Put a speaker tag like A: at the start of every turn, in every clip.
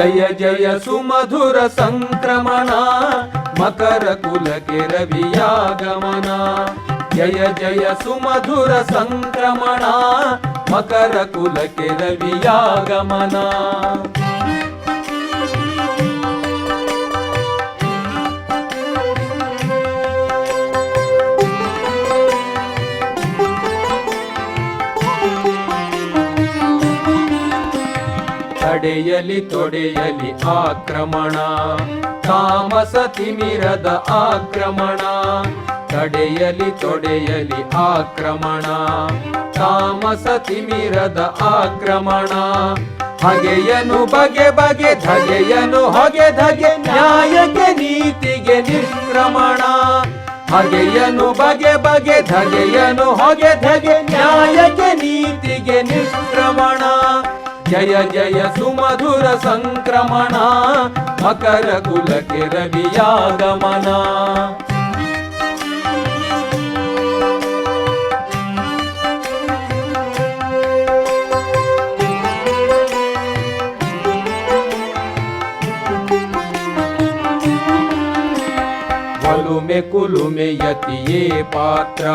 A: ಜಯ ಜಯ ಸುಮಧುರ ಸಂಕ್ರಮಣ ಮಕರ ಕುಲಕ್ಕೆ ರವಿಯಾಗಮನ ಜಯ ಜಯ ಸುಮಧುರ ಸಂಕ್ರಮಣ ಮಕರ ಕುಲಕ್ಕೆ ರವಿಯಾಗಮನ ತಡೆಯಲಿ ತೊಡೆಯಲಿ ಆಕ್ರಮಣ. ತಾಮಸ ತಿಮಿರದ ಆಕ್ರಮಣ. ತಡೆಯಲಿ ತೊಡೆಯಲಿ ಆಕ್ರಮಣ. ತಾಮಸ ತಿಮಿರದ ಆಕ್ರಮಣ. ಹಗೆಯನು ಬಗೆ ಬಗೆ, ಧಗೆಯನು ಹೊಗೆ ಧಗೆ, ನ್ಯಾಯಕ್ಕೆ ನೀತಿಗೆ ನಿಷ್ಕ್ರಮಣ. ಹಗೆಯನು ಬಗೆ ಬಗೆ, ಧಗೆಯನು ಹೊಗೆ ಧಗೆ, ನ್ಯಾಯಕ್ಕೆ ನೀತಿಗೆ ನಿಷ್ಕ್ರಮಣ. ಜಯ ಜಯ ಸುಮಧುರ ಸಂಕ್ರಮಣ, ಮಕರ ಕುಲಕ್ಕೆ ರವಿಯಾಗಮನ. ಒಲುಮೆ ಕುಲುಮೆ ಯತಿಯೇ ಪಾತ್ರ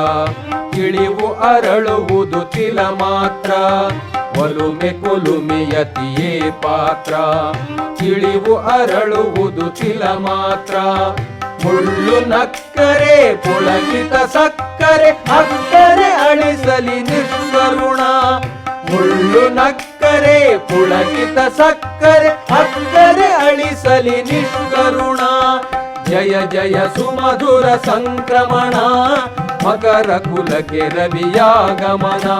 A: ಇಳಿವು ಅರಳುವುದು ತಿಲ ಮಾತ್ರ ಒಲುಮೆ ಕುಲುಮೆ ಯತಿಯೇ ಪಾತ್ರ. ತಿಳಿವು ಅರಳುವುದು ತಿಲ ಮಾತ್ರ. ಮುಳ್ಳು ನಕ್ಕರೆ, ಪುಳಗಿತ ಸಕ್ಕರೆ, ಅಕ್ಕರೆ ಅಳಿಸಲಿ ನಿಷ್ಕರುಣ. ಮುಳ್ಳು ನಕ್ಕರೆ, ಪುಳಗಿತ ಸಕ್ಕರೆ, ಅಕ್ಕರೆ ಅಳಿಸಲಿ ನಿಷ್ಕರುಣ. ಜಯ ಜಯ ಸುಮಧುರ ಸಂಕ್ರಮಣ, ಮಕರ ಕುಲಕ್ಕೆ ರವಿಯಾಗಮನ.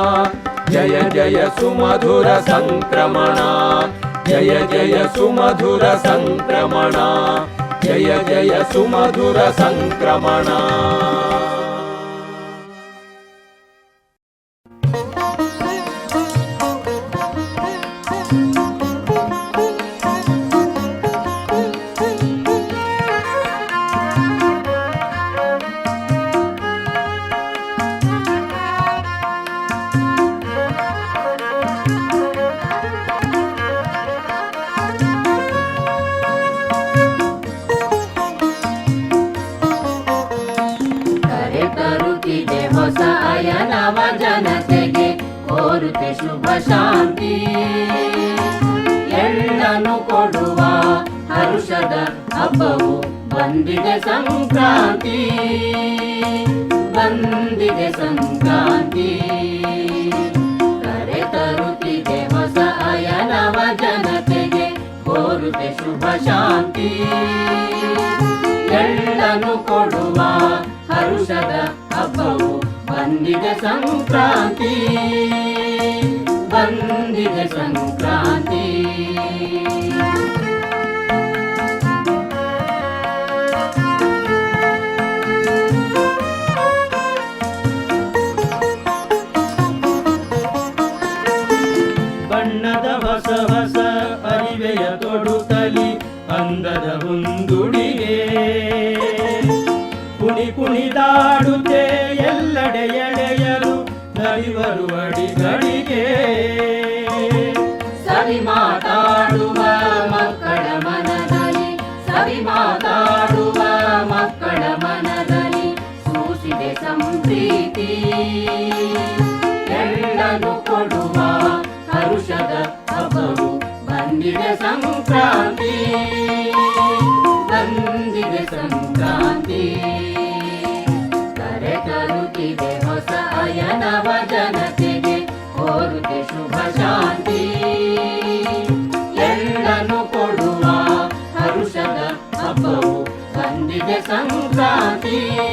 B: जय जय सुमधुर सङ्क्रमणा जय जय सुमधुर सङ्क्रमणा जय जय सुमधुर सङ्क्रमणा ಬಂದಿದೆ ಸಂಕ್ರಾಂತಿ ಬಂದಿದೆ ಸಂಕ್ರಾಂತಿ. ಕರೆ ತರುತ್ತಿದೆ ಹೊಸ ಅಯನವ ಜನತೆಗೆ ಕೋರುತ್ತೆ ಶುಭ ಶಾಂತಿ. ಎಲ್ಲನು ಕೊಡುವ ಹರುಷದ ಹಬ್ಬವು ಬಂದಿದೆ ಸಂಕ್ರಾಂತಿ ಬಂದಿದೆ ಸಂಕ್ರಾಂತಿ. ಎಳ್ಳನ್ನು ಕೊಡುವ ಹರುಷದ ಹಬ್ಬವು ಬಂದಿದೆ ಸಂಕ್ರಾಂತಿ. ಬಂದಿದೆ ಸಂಕ್ರಾಂತಿ. ಕರೆ ತರುತ್ತಿದೆ ಹೊಸ ಅಯನವ ಜನತೆಗೆ ಕೋರುತ್ತೆ ಶುಭ ಶಾಂತಿ. ಎಲ್ಲನು ಕೊಡುವ ಹರುಷದ ಹಬ್ಬವು ಬಂದಿದೆ ಸಂಕ್ರಾಂತಿ.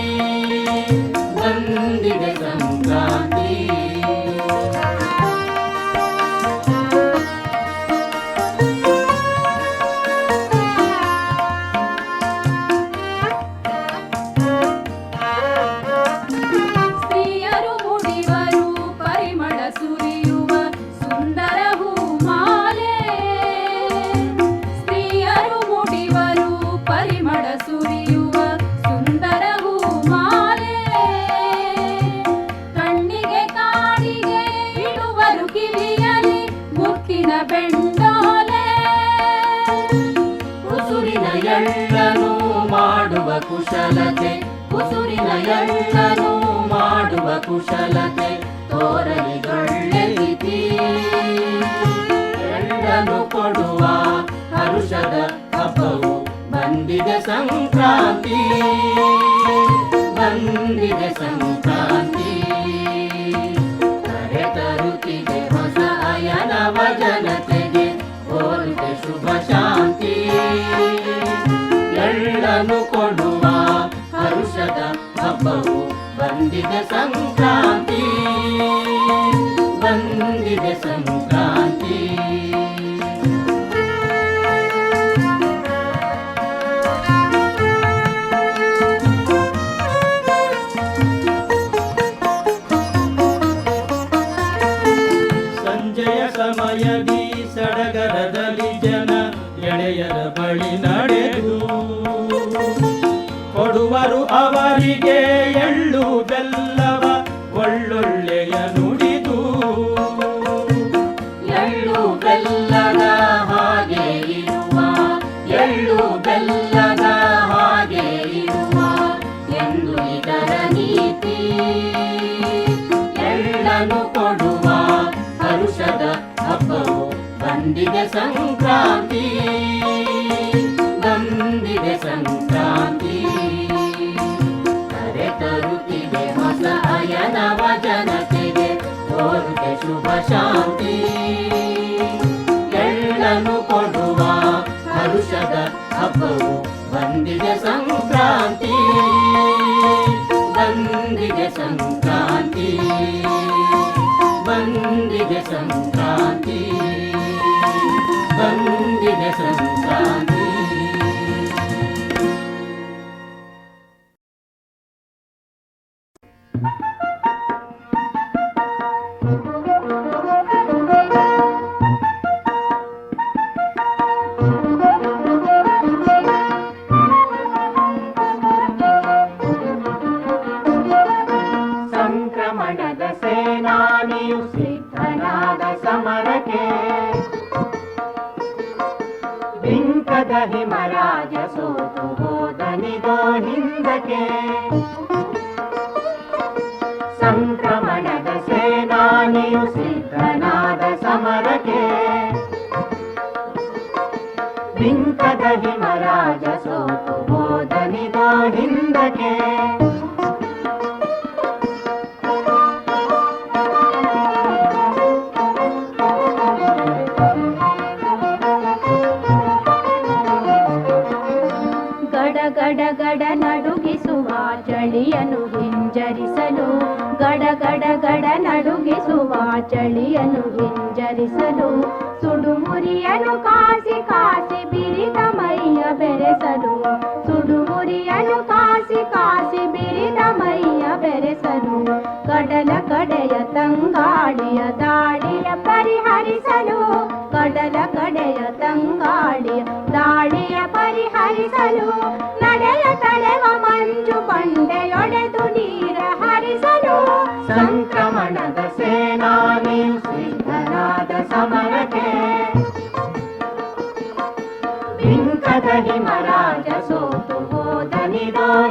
B: ಕುಶಲತೆ ತೋರಲಿ ತಿಥಿ. ಎಂದನು ಕೊಡುವ ಹರುಷದ ಹಬ್ಬವು ಬಂದಿದೆ ಸಂಕ್ರಾಂತಿ. ಬಂದಿದೆ ಸಂಕ್ರಾಂತಿ. ಬಂದಿದೆ ಸಂಕ್ರಾಂತಿ ಬಂದಿದೆ ಸಂಕ್ರಾಂತಿ
C: ಅವರಿಗೆ ಎಳ್ಳು ಬೆಲ್ಲವ ಒಳ್ಳೊಳ್ಳೆಯ ನುಡಿದು.
B: ಎಳ್ಳು ಬೆಲ್ಲದ ಹಾಗೆ ಇರುವ ಎಳ್ಳು ಬೆಲ್ಲದ ಹಾಗೆ ಇರುವ ಎಂದು ಇದರ ನೀತಿ. ಎಳ್ಳನು ಕೊಡುವ ಹರುಷದ ಹಬ್ಬವು ಬಂದಿದೆ ಸಂಕ್ರಾಂತಿ. ಬಂದಿದೆ ಸಂಕ್ರಾಂತಿ. ಶಾಂತಿ. ಎಳ್ಳನು ಕೊಡುವ ಹರುಷದ ಹಬ್ಬವು ಬಂದಿದೆ ಸಂಕ್ರಾಂತಿ. ಬಂದಿದೆ ಸಂಕ್ರಾಂತಿ. ಬಂದಿದೆ ಸಂಕ್ರಾಂತಿ. ಬಂದಿದೆ ಸಂಕ್ರಾಂತಿ.
C: ಹಿಮರಾಜ ಸೋತು ಹೋದನಿದೋ ಹಿಂದಕ್ಕೆ ಸಂಕ್ರಮಣದ ಸೇನಾನಿಯು ಸಿದ್ಧನಾದ ಸಮರಕ್ಕೆ ಬಿಂಕದ ಹಿಮರಾಜ ಸೋತು ಹೋದನಿದೋ ಹಿಂದಕ್ಕೆ প্রকাশ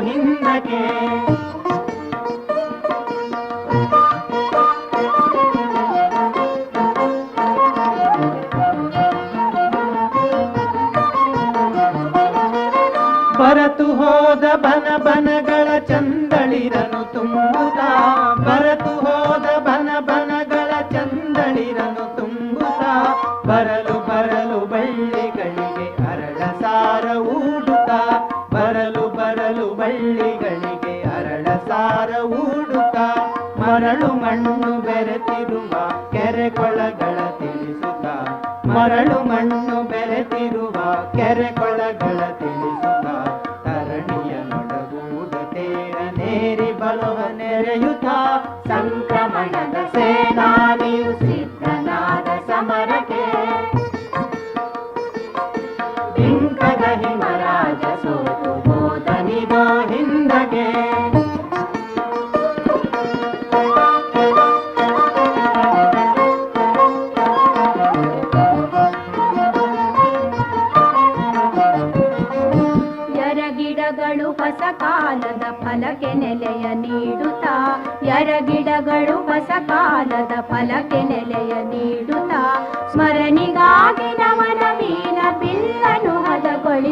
C: ಹಿಂದಕ್ಕೆ ಅರಳ ಹುಡುಕ ಮರಳು ಮಣ್ಣು ಬೆರೆತಿರುವ ಕೆರೆ ಕೊಳಗಳ ತಿಳಿಸುತ್ತ. ಮರಳು ಮಣ್ಣು ಬೆರೆತಿರುವ ಕೆರೆ ಕೊಳಗಳ ತಿಳಿಸುತ್ತ. ತರಣಿಯ ನೊಡಗೂಡ ತೇರ ನೇರಿ ಬಲವ ನೆರೆಯುತ್ತ. ಸಂಕ್ರಮಣದ ಸೇನಾನಿಯು ಸಿದ್ಧನಾದ ಸಮರಕ್ಕೆ. ಬಿಂಕದ ಹಿಮರಾಜ ಸೋತು ಹೋದನಿದೋ ಹಿಂದಗೆ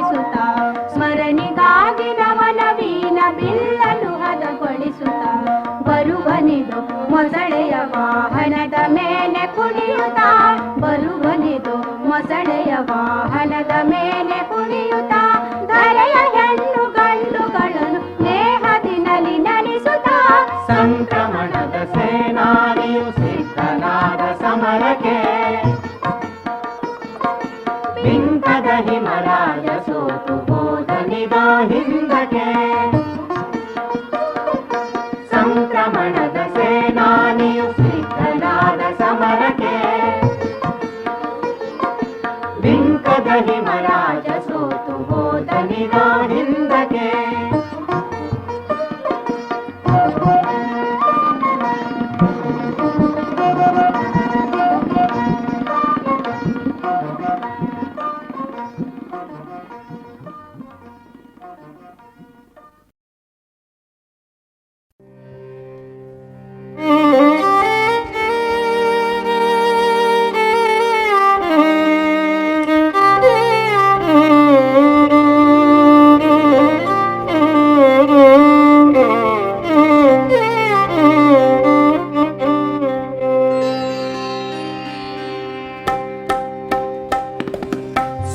D: ಹದಗೊಳಿಸುತ್ತಾ ಸ್ಮರಣಿಗಾಗಿ ನವನ ವೀನ ಬಿಲ್ಲನು ಹದಗೊಳಿಸುತ್ತಾ. ಬರುವನಿದು ಮೊಸಳೆಯ ವಾಹನದ ಮೇಲೆ ಕುಣಿಯುತ್ತ. ಬರುವನಿದು ಮೊಸಳೆಯ ವಾಹನದ ಮೇಲೆ ಕುಣಿಯುತ್ತ. ಧರೆಯ ಹೆಣ್ಣು ಗಂಡುಗಳನ್ನು ನೇಹದಿನಲ್ಲಿ ನಲಿಸುತ್ತಾ.
C: ಸಂಕ್ರಮಣದ ಸೇನಾನಿಯು ಸಿದ್ಧನಾದ ಸಮರಕ್ಕೆ. ಬಿಂಕದ ہے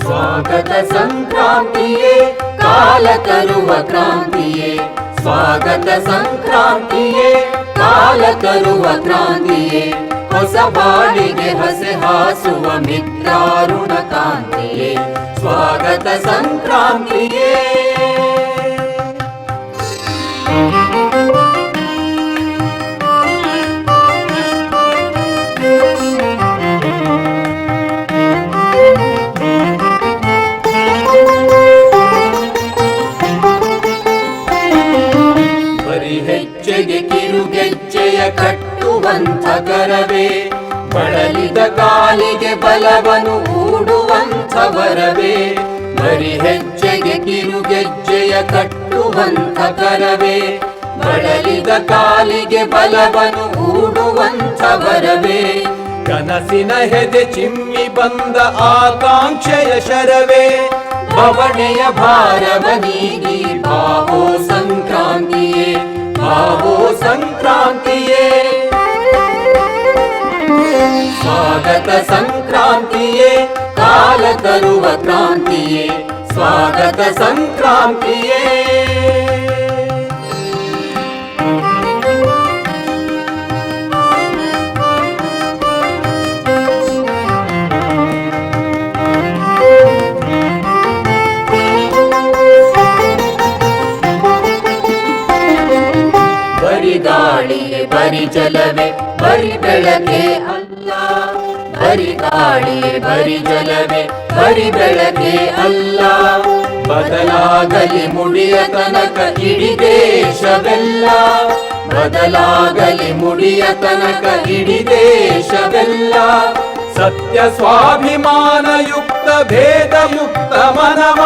B: ಸ್ವಾಗತ ಸಂಕ್ರಾಂತಿಯೇ ಕಾಲ ತರುವ ಕ್ರಾಂತಿಯೇ ಸ್ವಾಗತ ಸಂಕ್ರಾಂತಿಯೇ ಕಾಲ ತರುವ ಕ್ರಾಂತಿಯೇ ಹೊಸ ಬಾಳಿಗೆ ಹಸೆ ಹಾಸುವ ಮಿತ್ರಾರುಣ ಕಾಂತಿಯೇ ಸ್ವಾಗತ ಸಂಕ್ರಾಂತಿಯೇ ಬಲವನು ಊಡುವಂಥವರವೇ. ಬರಿ ಹೆಜ್ಜೆಗೆ ಕಿರುಗೆಜ್ಜೆಯ ಕಟ್ಟುವಂಥ ಕರವೇ. ಬಳಲಿದ ಕಾಲಿಗೆ ಬಲವನು ಊಡುವಂಥವರವೇ.
A: ಕನಸಿನ ಹೆದೆ ಚಿಮ್ಮಿ ಬಂದ ಆಕಾಂಕ್ಷೆಯ ಶರವೇ.
B: ಬವಣೆಯ ಭಾರವ ನೀಗಿ ಬಾಹೋ ಸಂಕ್ರಾಂತಿಯೇ ಬಾಹೋ ಸಂಕ್ರಾಂತಿಯೇ. स्वागत सङ्क्रान्तिये ताल तरुवक्रान्तिये स्वागत सङ्क्रान्तिये ಗಾಳಿಯೇ ಬರಿ ಜಲವೇ ಬರಿ ಬೆಳಕೆ ಅಲ್ಲ. ಬದಲಾಗಲಿ ಮುಡಿಯ ತನಕ ಇಡೀ ದೇಶವೆಲ್ಲ. ಬದಲಾಗಲಿ ಮುಡಿಯ ತನಕ ಇಡೀ ದೇಶವೆಲ್ಲ.
A: ಸತ್ಯ ಸ್ವಾಭಿಮಾನಯುಕ್ತ ಭೇದ ಮುಕ್ತ ಮನವ.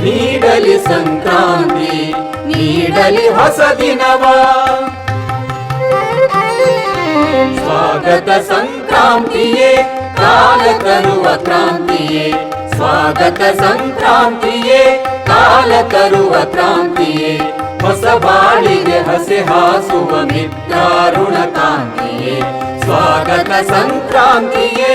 B: ನೀಡಲಿ ಸಂಕ್ರಾಂತಿ, ನೀಡಲಿ ಹೊಸ ದಿನವ. ಸ್ವಾಗತ ಸಂಕ್ರಾಂತಿಯೇ ಕಾಲ ತರುವ ಕ್ರಾಂತಿಯೇ ಸ್ವಾಗತ ಸಂಕ್ರಾಂತಿಯೇ ಕಾಲ ತರುವ ಕ್ರಾಂತಿಯೇ ಹೊಸ ಬಾಳಿಗೆ ಹಸೆ ಹಾಸುವ ಮಿತ್ರಾರುಣ ಕಾಂತಿಯೇ ಸ್ವಾಗತ ಸಂಕ್ರಾಂತಿಯೇ